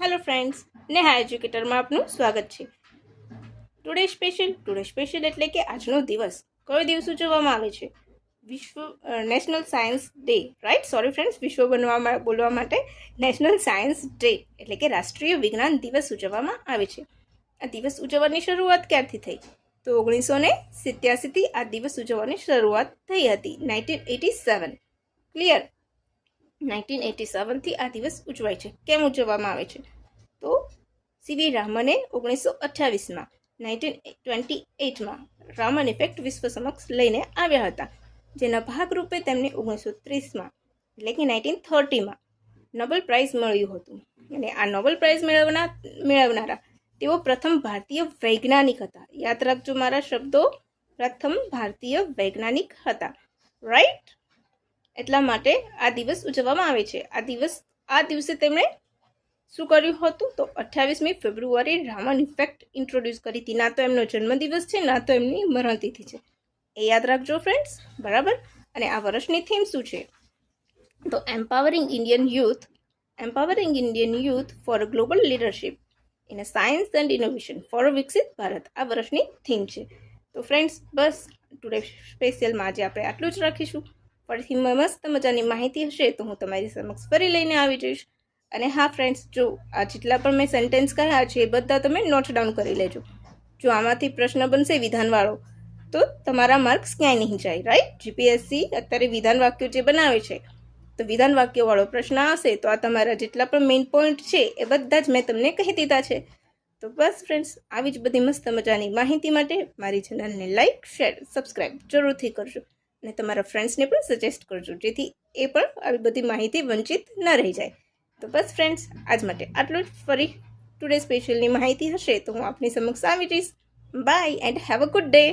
Hello friends Neha એજ્યુકેટરમાં આપનું સ્વાગત છે. ટુડે સ્પેશિયલ ટુડે સ્પેશિયલ એટલે કે આજનો દિવસ. કયો દિવસ ઉજવવામાં આવે છે? વિશ્વ national science day right sorry friends વિશ્વ બનવા બોલવા માટે નેશનલ સાયન્સ ડે એટલે કે રાષ્ટ્રીય વિજ્ઞાન દિવસ ઉજવવામાં આવે છે. આ દિવસ ઉજવવાની શરૂઆત ક્યારથી થઈ? તો ઓગણીસો ને સિત્યાસીથી આ દિવસ ઉજવવાની શરૂઆત થઈ હતી nineteen eighty seven clear nineteen eighty સેવનથી આ દિવસ ઉજવાય છે. કેમ ઉજવવામાં આવે છે? તો સીવી રામને ઓગણીસો અઠ્યાવીસમાં નાઇન્ટીન ટ્વેન્ટી એટમાં રામન ઇફેક્ટ વિશ્વ સમક્ષ લઈને આવ્યા હતા. જેના ભાગરૂપે તેમને ઓગણીસો ત્રીસમાં એટલે કે નાઇન્ટીન થર્ટીમાં નોબેલ પ્રાઇઝ મળ્યું હતું. અને આ નોબેલ પ્રાઇઝ મેળવનાર મેળવનારા તેઓ પ્રથમ ભારતીય વૈજ્ઞાનિક હતા. યાદ રાખજો મારા શબ્દો. પ્રથમ ભારતીય વૈજ્ઞાનિક હતા. રાઈટ એટલા માટે આ દિવસ ઉજવવામાં આવે છે. આ દિવસ, આ દિવસે તેમણે શું કર્યું હતું? તો અઠ્ઠાવીસમી ફેબ્રુઆરી રામન ઇફેક્ટ ઇન્ટ્રોડ્યુસ કરી હતી. ના તો એમનો જન્મદિવસ છે, ના તો એમની મરણતિથિ છે. એ યાદ રાખજો ફ્રેન્ડ્સ બરાબર? અને આ વર્ષની થીમ શું છે? તો empowering Indian youth empowering Indian youth for global leadership in science and innovation for વિકસિત ભારત. આ વર્ષની થીમ છે. તો ફ્રેન્ડ્સ બસ ટુડે સ્પેશિયલમાં આજે આપણે આટલું જ રાખીશું. ફરીથી મસ્ત મજાની માહિતી હશે તો હું તમારી સમક્ષ ફરી લઈને આવી જઈશ. અને હા ફ્રેન્ડ્સ જો આ જેટલા પણ મેં સેન્ટેન્સ કર્યા છે એ બધા તમે નોટ ડાઉન કરી લેજો. જો આમાંથી પ્રશ્ન બનશે વિધાનવાળો, તો તમારા માર્ક્સ ક્યાંય નહીં જાય રાઈટ જીપીએસસી અત્યારે વિધાન વાક્યો જે બનાવે છે, તો વિધાન વાક્યવાળો પ્રશ્ન આવશે, તો આ તમારા જેટલા પણ મેઇન પોઈન્ટ છે એ બધા જ મેં તમને કહી દીધા છે. તો બસ ફ્રેન્ડ્સ આવી જ બધી મસ્ત મજાની માહિતી માટે મારી ચેનલને લાઇક શેર સબસ્ક્રાઈબ જરૂરથી કરજો. અને તમારા ફ્રેન્ડ્સને પણ સજેસ્ટ કરજો, જેથી એ પણ આવી બધી માહિતી વંચિત ન રહી જાય. તો બસ ફ્રેન્ડ્સ આજ માટે આટલું જ. ફરી ટુડે સ્પેશિયલની માહિતી હશે તો હું આપની સમક્ષ આવી જઈશ. Bye and have a good day